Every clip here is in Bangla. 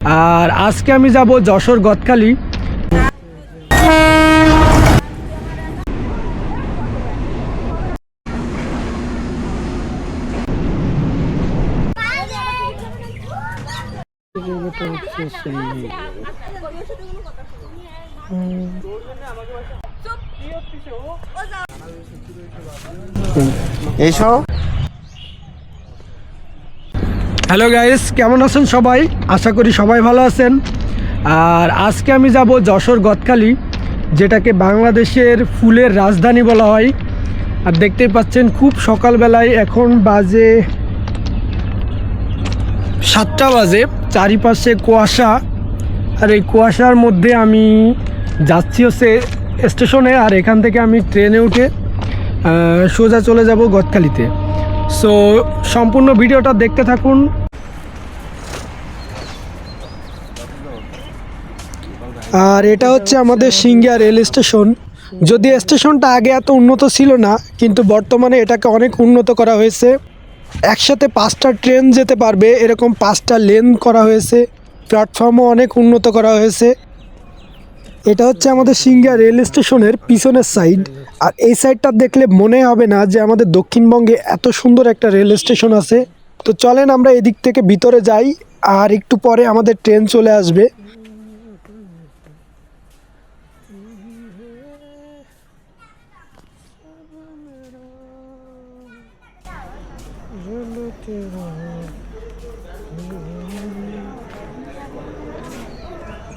আর আজকে আমি যাব যশোর গতকালি এইসব হ্যালো গাইস কেমন আছেন সবাই? আশা করি সবাই ভালো আছেন। আর আজকে আমি যাব যশোর গদখালি, যেটাকে বাংলাদেশের ফুলের রাজধানী বলা হয়। আর দেখতেই পাচ্ছেন, খুব সকালবেলায় এখন বাজে সাতটা বাজে, চারিপাশে কুয়াশা। আর এই কুয়াশার মধ্যে আমি যাচ্ছি হচ্ছে স্টেশনে, আর এখান থেকে আমি ট্রেনে উঠে সোজা চলে যাব গদখালিতে। সো সম্পূর্ণ ভিডিওটা দেখতে থাকুন আর এটা হচ্ছে আমাদের সিঙ্গিয়া রেল স্টেশন। যদি স্টেশনটা আগে এত উন্নত ছিল না, কিন্তু বর্তমানে এটাকে অনেক উন্নত করা হয়েছে। একসাথে পাঁচটা ট্রেন যেতে পারবে, এরকম পাঁচটা লেন করা হয়েছে। প্ল্যাটফর্মও অনেক উন্নত করা হয়েছে। এটা হচ্ছে আমাদের সিঙ্গিয়া রেল স্টেশনের পিছনের সাইড। আর এই সাইডটা দেখলে মনে হবে না যে আমাদের দক্ষিণবঙ্গে এত সুন্দর একটা রেল স্টেশন আছে। তো চলেন আমরা এদিক থেকে ভিতরে যাই, আর একটু পরে আমাদের ট্রেন চলে আসবে।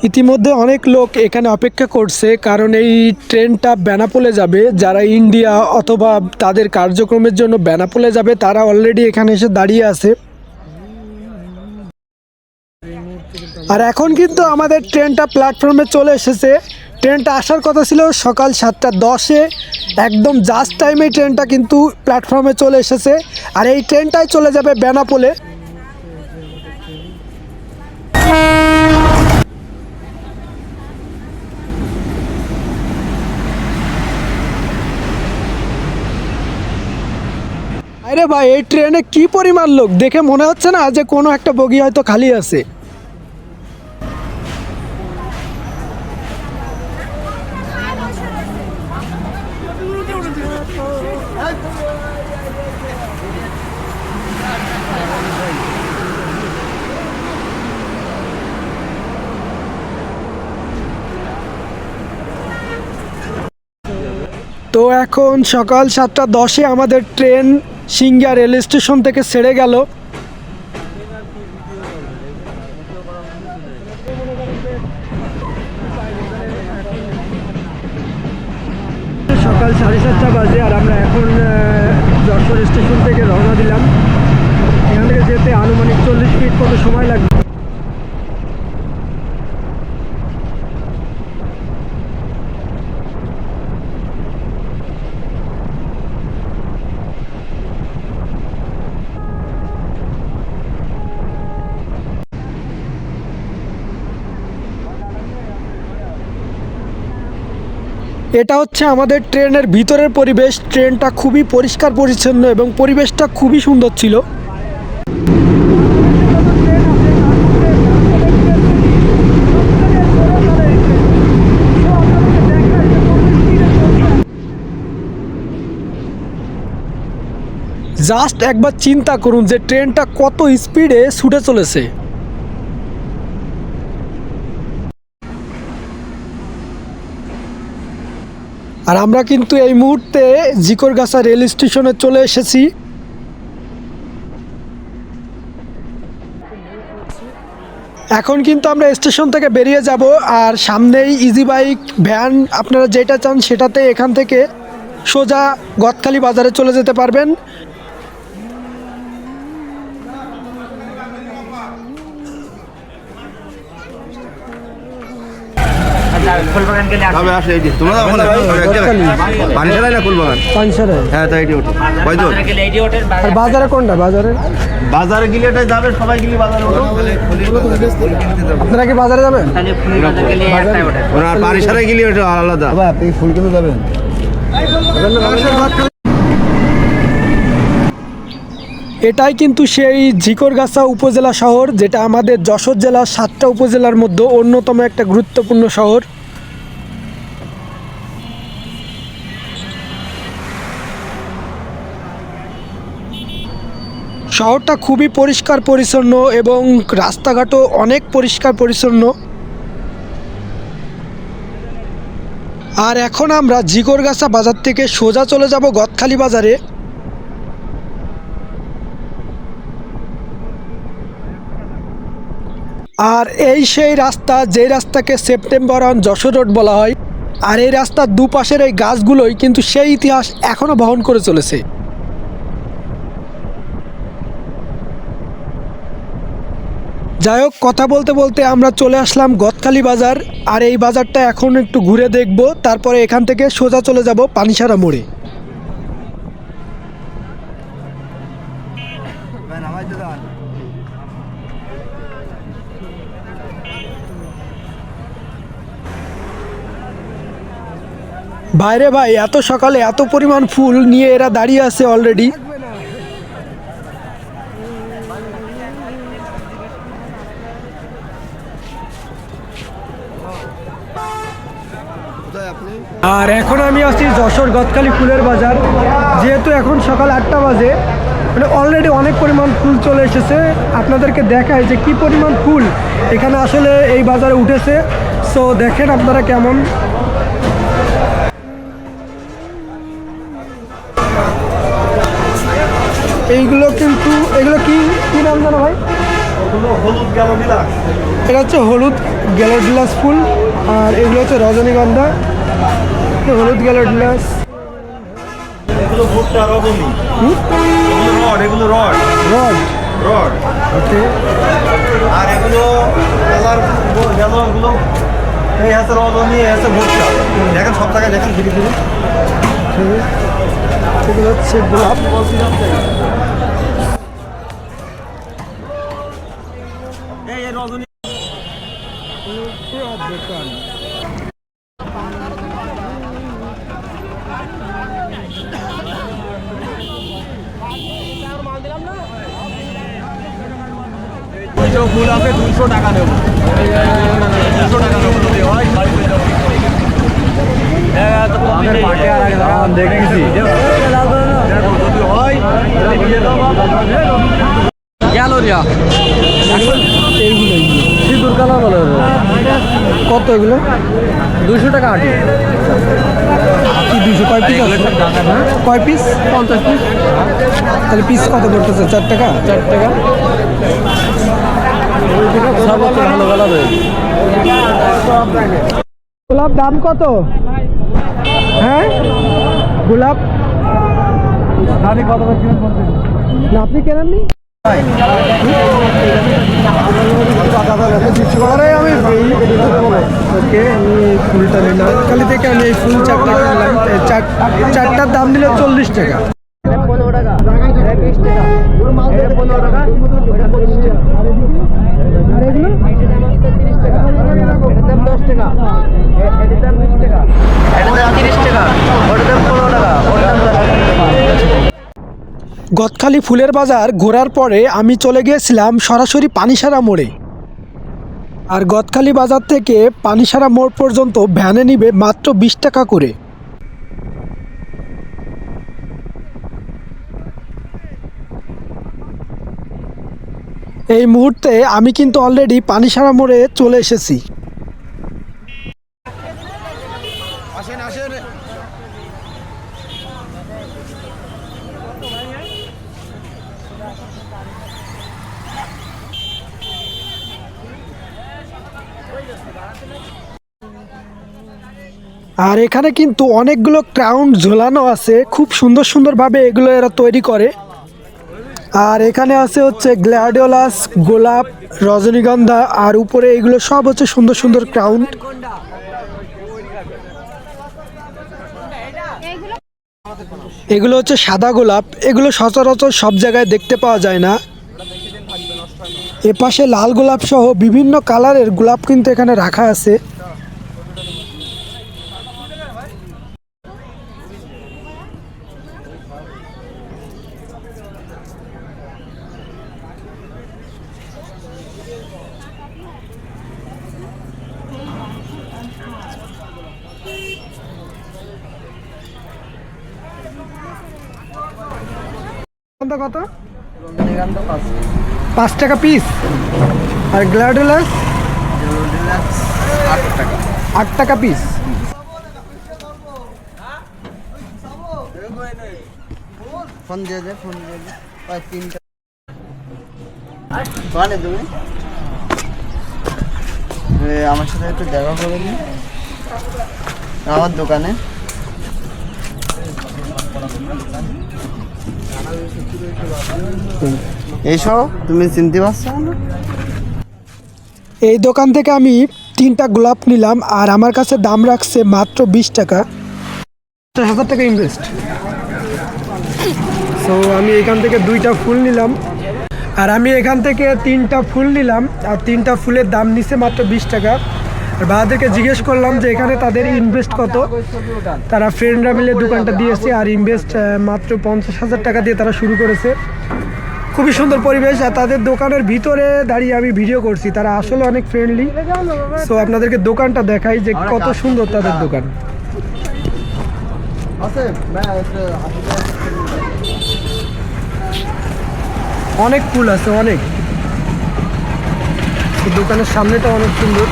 ইতিমধ্যে অনেক লোক এখানে অপেক্ষা করছে, কারণ এই ট্রেনটা বেনাপোলে যাবে। যারা ইন্ডিয়া অথবা তাদের কার্যক্রমের জন্য বেনাপোলে যাবে, তারা অলরেডি এখানে এসে দাঁড়িয়ে আছে। আর এখন কিন্তু আমাদের ট্রেনটা প্ল্যাটফর্মে চলে এসেছে। ট্রেনটা আসার কথা ছিল সকাল সাতটা দশে। একদম জাস্ট টাইমে ট্রেনটা কিন্তু প্ল্যাটফর্মে চলে এসেছে। আর এই ট্রেনটাই চলে যাবে বেনাপোলে। আরে ভাই, এই ট্রেনে কি পরিমাণ লোক? দেখে মনে হচ্ছে না যে কোনো একটা বগি হয়তো খালি আছে। তো এখন সকাল সাতটা দশে আমাদের ট্রেন সিঙ্গা রেল স্টেশন থেকে ছেড়ে গেল। সকাল সাড়ে সাতটা বাজে আর আমরা এখন যশোর স্টেশন থেকে রওনা দিলাম। এখান থেকে যেতে আনুমানিক চল্লিশ মিনিট মতো সময় লাগবে। এটা হচ্ছে আমাদের ট্রেনের ভিতরের পরিবেশ। ট্রেনটা খুবই পরিষ্কার, পরিচ্ছন্ন এবং পরিবেশটা খুবই সুন্দর ছিল। জাস্ট একবার চিন্তা করুন যে ট্রেনটা কত স্পিডে ছুটে চলেছে। আর আমরা কিন্তু এই মুহূর্তে জিকরগাছা রেল স্টেশনে চলে এসেছি। এখন কিন্তু আমরা স্টেশন থেকে বেরিয়ে যাব আর সামনেই ইজি বাইক ভ্যান আপনারা যেটা চান সেটাতে এখান থেকে সোজা গদখালি বাজারে চলে যেতে পারবেন। তবে আসে এইটি তোমরা যাব পানি চালাই না ফুলবাগান? পানসারে হ্যাঁ তাই এটি ওঠো। কয়জন? বাজারে আর কোনটা? বাজারে? বাজারে গেলে এটাই যাবে সবাই গেলে বাজারে আপনারা কি বাজারে যাবেন? ওনার পানি সারাই গেলে ওটা আলাদা। আপনি ফুল কিনতে যাবেন? এটাই কিন্তু সেই ঝিকরগাছা উপজেলা শহর যেটা আমাদের যশোর জেলার সাতটা উপজেলার মধ্যে অন্যতম একটা গুরুত্বপূর্ণ শহর। শহরটা খুবই পরিষ্কার পরিচ্ছন্ন এবং রাস্তাঘাটও অনেক পরিষ্কার পরিচ্ছন্ন। আর এখন আমরা জিগরগাছা বাজার থেকে সোজা চলে যাব গদখালি বাজারে। আর এই সেই রাস্তা, যেই রাস্তাকে সেপ্টেম্বর অন যশোর রোড বলা হয়, আর এই রাস্তার দুপাশের এই গাছগুলোই কিন্তু সেই ইতিহাস এখনও বহন করে চলেছে। যাই হোক, কথা বলতে বলতে আমরা চলে আসলাম গদখালি বাজার, আর এই বাজারটা এখন একটু ঘুরে দেখব, তারপরে এখান থেকে সোজা চলে যাব পানিসারা মোড়ে। বাইরে ভাই, এত সকালে এত পরিমাণ ফুল নিয়ে এরা দাঁড়িয়ে আছে অলরেডি কোথায় আপনি আর এখন আমি আছি যশোর গদখালি ফুলের বাজার। যেহেতু এখন সকাল আটটা বাজে মানে অলরেডি অনেক পরিমাণ ফুল চলে এসেছে। আপনাদেরকে দেখায় যে কি পরিমাণ ফুল এখানে আসলে এই বাজারে উঠেছে। সো দেখেন আপনারা কেমন। এইগুলো কিন্তু এগুলো কি কি নাম জানো ভাই? এটা হচ্ছে হলুদ গ্যালোডিলাস ফুল আর এগুলো হচ্ছে রজনীগন্ধা। হলুদ গ্যালোডিলাস এগুলো ভুট্টা এগুলো রড এগুলো রড। রড। রড। ওকে। আর এগুলো কালার গেল এগুলো এই আছে রজনী এই আছে ভুট্টা। দেখেন সব জায়গায় দেখেন ধীরে ধীরে এগুলো হচ্ছে গোলাপ। এই রজনী ফুল দুইশো টাকা নেব। দুশো টাকা নেব যদি হয় দেখেছি যদি হয় দিয়ে দেবো এইগুলো সিঁদুর কালার বলে কত এগুলো? দুশো টাকা আটি। কি দুশো কয় পিস কয় পিস পঞ্চাশ পিস তাহলে পিস কত পড়তেছে? চার টাকা? চার টাকা। সর্বোচ্চ ভালো কালার গোলাপ দাম কত? হ্যাঁ? গোলাপ? আপনি কেনেননি? পরে আমি ওকে আমি ফুলটা নিলাম। কালি থেকে আমি এই ফুল চারটা কিনলাম চারটার দাম দিল চল্লিশ টাকা। আর এগুলো গদখালি ফুলের বাজার ঘোরার পরে আমি চলে গিয়েছিলাম সরাসরি পানিসারা মোড়ে। আর গদখালি বাজার থেকে পানিসারা মোড় পর্যন্ত ভ্যানে নিবে মাত্র বিশ টাকা করে। এই মুহূর্তে আমি কিন্তু অলরেডি পানিসারা মোড়ে চলে এসেছি। আসেন আসেন। আর এখানে কিন্তু অনেকগুলো ক্রাউন ঝোলানো আছে। খুব সুন্দর সুন্দরভাবে এগুলো এরা তৈরি করে। আর এখানে আছে হচ্ছে গ্ল্যাডিওলাস, গোলাপ, রজনীগন্ধা, আর উপরে এগুলো সব হচ্ছে সুন্দর সুন্দর ক্রাউন এগুলো হচ্ছে সাদা গোলাপ। এগুলো সচরাচর সব জায়গায় দেখতে পাওয়া যায় না। এপাশে লাল গোলাপ সহ বিভিন্ন কালারের গোলাপ কিন্তু এখানে রাখা আছে রজনীগন্ধা কত রজনীগন্ধা পাঁচ টাকা পিস আর গ্লাডুলাস আট টাকা পিস ফোন দিয়ে ফোন দিয়ে তুমি? আমার সাথে একটু দেখা করে নি। আমার দোকানে। এইসব তুমি চিনতে পারছ? না এই দোকান থেকে আমি তিনটা গোলাপ নিলাম আর আমার কাছে দাম রাখছে মাত্র বিশ টাকা। পঞ্চাশ হাজার টাকা ইনভেস্ট সো আমি এখান থেকে দুইটা ফুল নিলাম। আর আমি এখান থেকে তিনটা ফুল নিলাম আর তিনটা ফুলের দাম নিছে মাত্র বিশ টাকা। আর জিজ্ঞেস করলাম যে এখানে তাদের ইনভেস্ট কত? তারা ফ্রেন্ডরা মিলে দোকানটা দিয়েছে আর ইনভেস্ট মাত্র পঞ্চাশ হাজার টাকা দিয়ে তারা শুরু করেছে। খুবই সুন্দর পরিবেশ আর তাদের দোকানের ভিতরে দাঁড়িয়ে আমি ভিডিও করছি। তারা আসলে অনেক ফ্রেন্ডলি সো আপনাদেরকে দোকানটা দেখাই যে কত সুন্দর তাদের দোকান। অনেক ফুল আছে, অনেক। দোকানের সামনেটা অনেক সুন্দর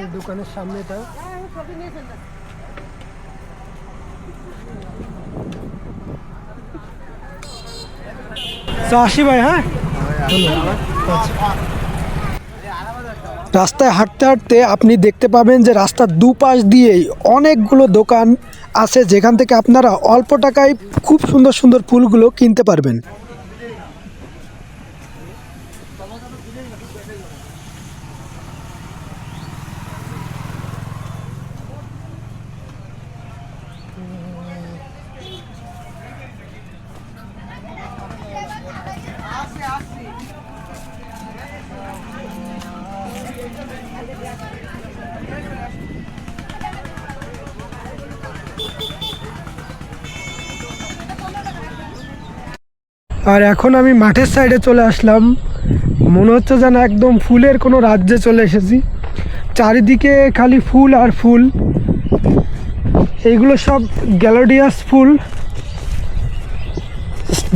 এই দোকানের সামনেটা আসি ভাই হ্যাঁ? রাস্তায় হাঁটতে হাঁটতে আপনি দেখতে পাবেন যে রাস্তার দুপাশ দিয়েই অনেকগুলো দোকান আছে, যেখান থেকে আপনারা অল্প টাকায় খুব সুন্দর সুন্দর ফুলগুলো কিনতে পারবেন। আর এখন আমি মাঠের সাইডে চলে আসলাম। মনে হচ্ছে যেন একদম ফুলের কোনো রাজ্যে চলে এসেছি। চারিদিকে খালি ফুল আর ফুল। এইগুলো সব গ্যালোডিয়াস ফুল।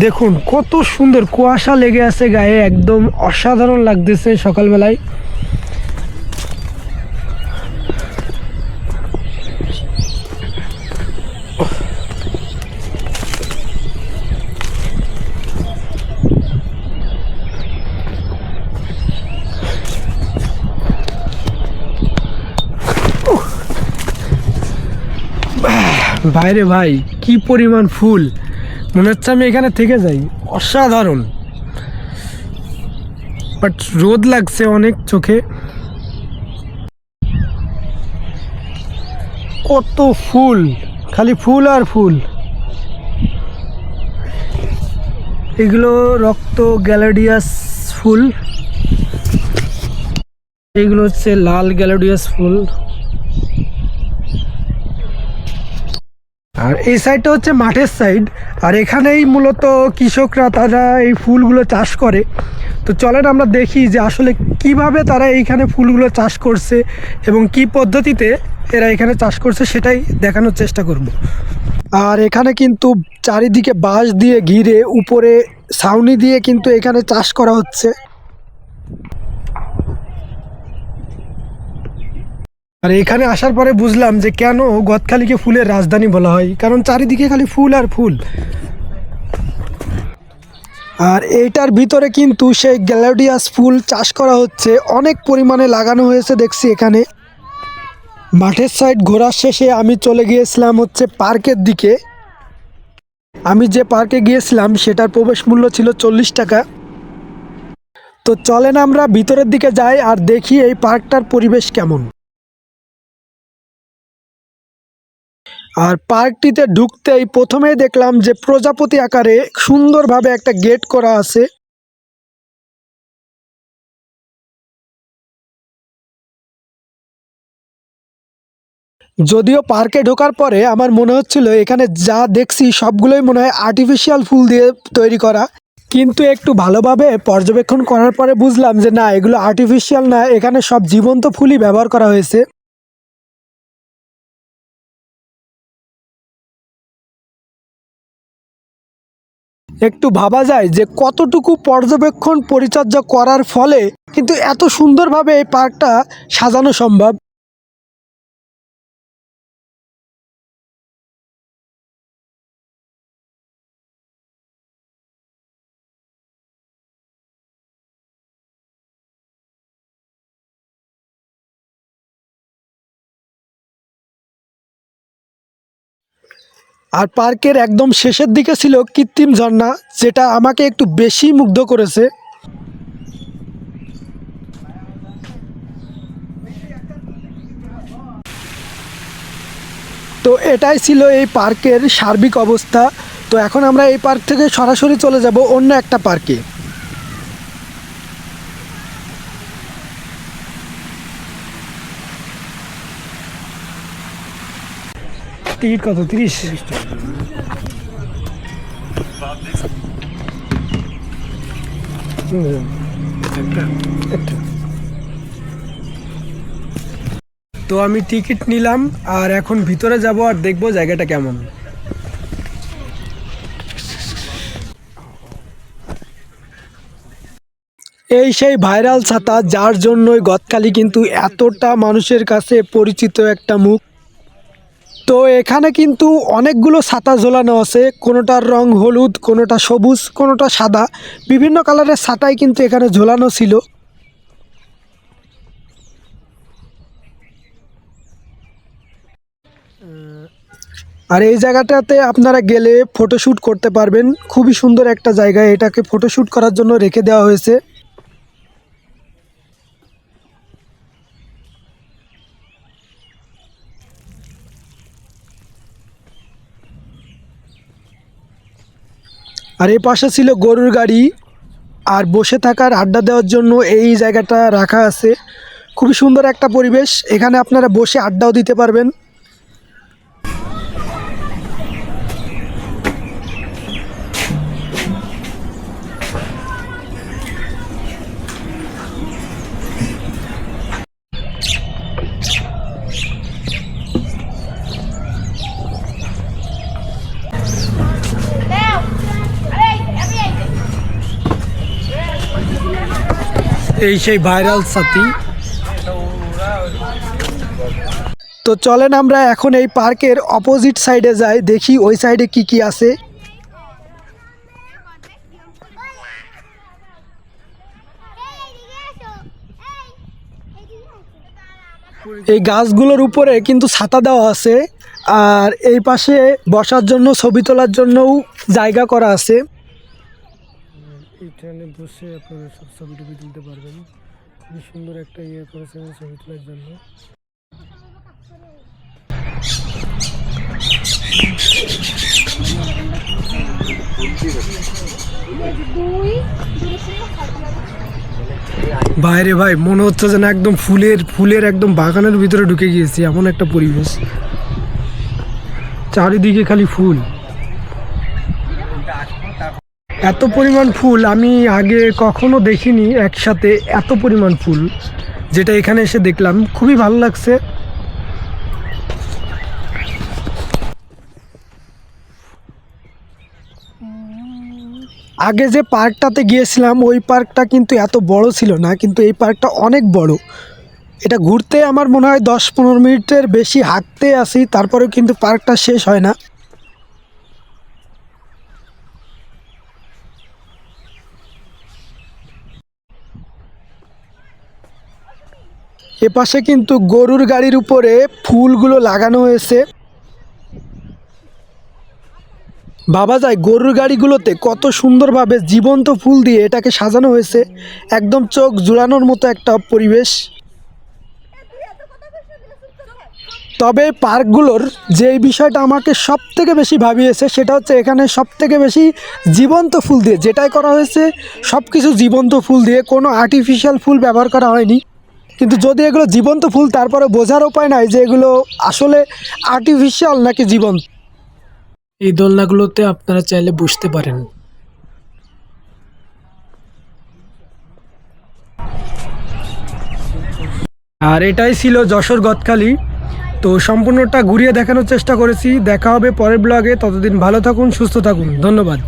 দেখুন, কত সুন্দর, কুয়াশা লেগে আছে গায়ে, একদম অসাধারণ লাগতেছে সকালবেলায়। বাইরে ভাই, কি পরিমাণ ফুল। মনে হচ্ছে আমি এখানে থেকে যাই। অসাধারণ। বাট রোদ লাগছে অনেক চোখে। কত ফুল, খালি ফুল আর ফুল। এগুলো রক্ত গ্যালাডিয়াস ফুল। এগুলো হচ্ছে লাল গ্যালাডিয়াস ফুল। আর এই সাইডটা হচ্ছে মাঠের সাইড আর এখানেই মূলত কৃষকরা তারা এই ফুলগুলো চাষ করে। তো চলেন আমরা দেখি যে আসলে কীভাবে তারা এইখানে ফুলগুলো চাষ করছে এবং কি পদ্ধতিতে এরা এখানে চাষ করছে সেটাই দেখানোর চেষ্টা করব। আর এখানে কিন্তু চারিদিকে বাঁশ দিয়ে ঘিরে উপরে ছাউনি দিয়ে কিন্তু এখানে চাষ করা হচ্ছে। আর এখানে আসার পরে বুঝলাম যে কেন গদখালিকে ফুলের রাজধানী বলা হয়। কারণ চারিদিকে খালি ফুল আর ফুল। আর এইটার ভিতরে কিন্তু সেই গ্যালোডিয়াস ফুল চাষ করা হচ্ছে। অনেক পরিমাণে লাগানো হয়েছে, দেখছি এখানে। মাঠের সাইড ঘোরার শেষে আমি চলে গিয়েছিলাম হচ্ছে পার্কের দিকে। আমি যে পার্কে গিয়েছিলাম, সেটার প্রবেশ মূল্য ছিল চল্লিশ টাকা। তো চলেন আমরা ভিতরের দিকে যাই আর দেখি এই পার্কটার পরিবেশ কেমন। আর পার্কটিতে ঢুকতেই প্রথমেই দেখলাম যে প্রজাপতি আকারে সুন্দরভাবে একটা গেট করা আছে। যদিও পার্কে ঢোকার পরে আমার মনে হচ্ছিল এখানে যা দেখছি সবগুলোই মনে হয় আর্টিফিশিয়াল ফুল দিয়ে তৈরি করা। কিন্তু একটু ভালোভাবে পর্যবেক্ষণ করার পরে বুঝলাম যে না, এগুলো আর্টিফিশিয়াল না, এখানে সব জীবন্ত ফুলই ব্যবহার করা হয়েছে। একটু ভাবা যায় যে কতটুকু পর্যবেক্ষণ পরিচর্যা করার ফলে কিন্তু এত সুন্দরভাবে এই পার্কটা সাজানো সম্ভব। আর পার্কের একদম শেষের দিকে ছিল কৃত্রিম ঝর্ণা, যেটা আমাকে একটু বেশি মুগ্ধ করেছে। তো এটাই ছিল এই পার্কের সার্বিক অবস্থা। তো এখন আমরা এই পার্ক থেকে সরাসরি চলে যাব অন্য একটা পার্কে। টিকিট কত? তিরিশ? তো আমি টিকিট নিলাম আর এখন ভিতরে যাব আর দেখব জায়গাটা কেমন। এই সেই ভাইরাল ছাতা, যার জন্যই গতকালি কিন্তু এতটা মানুষের কাছে পরিচিত একটা মুখ। তো এখানে কিন্তু অনেকগুলো ছাতা ঝোলানো আছে। কোনোটার রং হলুদ, কোনোটা সবুজ, কোনোটা সাদা। বিভিন্ন কালারের ছাতাই কিন্তু এখানে ঝোলানো ছিল। আর এই জায়গাটাতে আপনারা গেলে ফটোশ্যুট করতে পারবেন। খুবই সুন্দর একটা জায়গা। এটাকে ফটোশ্যুট করার জন্য রেখে দেওয়া হয়েছে। আর এই পাশে ছিল গরুর গাড়ি আর বসে থাকার আড্ডা দেওয়ার জন্য এই জায়গাটা রাখা আছে। খুবই সুন্দর একটা পরিবেশ। এখানে আপনারা বসে আড্ডাও দিতে পারবেন। এই সেই ভাইরাল সাথী। তো চলেন আমরা এখন এই পার্কের অপোজিট সাইডে যাই, দেখি ওই সাইডে কি কি আছে। এই গাছগুলোর উপরে কিন্তু ছাতা দেওয়া আছে, আর এই পাশে বসার জন্য, ছবি তোলার জন্যও জায়গা করা আছে। এখানে বসে আপনারা সব ছবি টবি তুলতে পারবেন। খুবই সুন্দর একটা ইয়ে করেছে ছবি তোলার জন্য। বাইরে ভাই, মনে হচ্ছে যেন একদম ফুলের ফুলের একদম বাগানের ভিতরে ঢুকে গিয়েছি, এমন একটা পরিবেশ। চারিদিকে খালি ফুল। এত পরিমাণ ফুল আমি আগে কখনো দেখিনি একসাথে, এত পরিমাণ ফুল যেটা এখানে এসে দেখলাম। খুবই ভালো লাগছে। আগে যে পার্কটাতে গিয়েছিলাম, ওই পার্কটা কিন্তু এত বড় ছিল না, কিন্তু এই পার্কটা অনেক বড়। এটা ঘুরতে আমার মনে হয় দশ পনেরো মিনিটের বেশি হাঁটতে আসি, তারপরেও কিন্তু পার্কটা শেষ হয় না। এপাশে কিন্তু গরুর গাড়ির উপরে ফুলগুলো লাগানো হয়েছে। ভাবা যায় গরুর গাড়িগুলোতে কত সুন্দরভাবে জীবন্ত ফুল দিয়ে এটাকে সাজানো হয়েছে। একদম চোখ জুড়ানোর মতো একটা পরিবেশ। তবে পার্কগুলোর যে বিষয়টা আমাকে সব থেকে বেশি ভাবিয়েছে সেটা হচ্ছে এখানে সব থেকে বেশি জীবন্ত ফুল দিয়ে যেটাই করা হয়েছে সব কিছু জীবন্ত ফুল দিয়ে, কোনো আর্টিফিশিয়াল ফুল ব্যবহার করা হয়নি। কিন্তু যদি এগুলো জীবন্ত ফুল তারপরে বোঝার উপায় নাই যে এগুলো আসলে আর্টিফিশিয়াল নাকি জীবন্ত। এই দোলনাগুলোতে আপনারা চাইলে বুঝতে পারেন। আর এটাই ছিল যশোর গতকালি তো সম্পূর্ণটা ঘুরিয়ে দেখানোর চেষ্টা করেছি। দেখা হবে পরের ব্লগে ততদিন ভালো থাকুন, সুস্থ থাকুন। ধন্যবাদ।